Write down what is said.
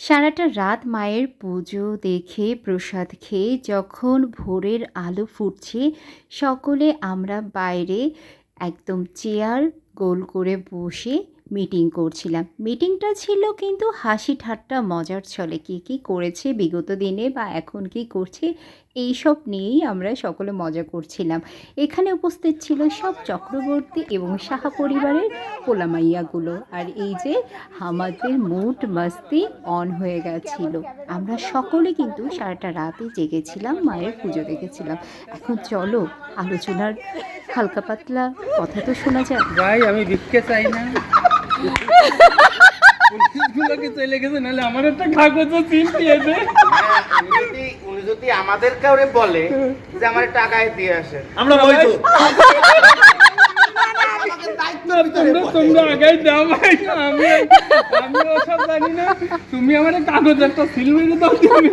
সারাটা রাত মায়ের পুজো দেখে, প্রসাদ খেয়ে, যখন ভোরের আলো ফুটছে, সকলে আমরা বাইরে একদম চেয়ার গোল করে বসে মিটিং করছিলাম। মিটিংটা ছিল কিন্তু হাসি ঠাট্টা মজার ছলে। কী কী করেছে বিগত দিনে বা এখন কী করছে এই সব নিয়েই আমরা সকলে মজা করছিলাম। এখানে উপস্থিত ছিল সব চক্রবর্তী এবং সাহা পরিবারের পোলামাইয়াগুলো। আর এই যে আমাদের মুড মাস্তি অন হয়ে গেছিল। আমরা সকলে কিন্তু সারাটা রাতে জেগেছিলাম, মায়ের পুজো দেখেছিলাম। এখন চলো, আলোচনার হালকা পাতলা কথা তো শোনা যাক। ভাই, আমি ভিক্ষে চাই না। পুলিশগুলোকে চলে গেছে নাহলে আমার একটা কাগজ চিন দিয়েছে হ্যাঁ, উনি যদি আমাদের কাউরে বলে যে আমার টাকায় দিয়ে আসে আমরা দাও তুমি আমার কাগজ একটা সিলভার দাও তুমি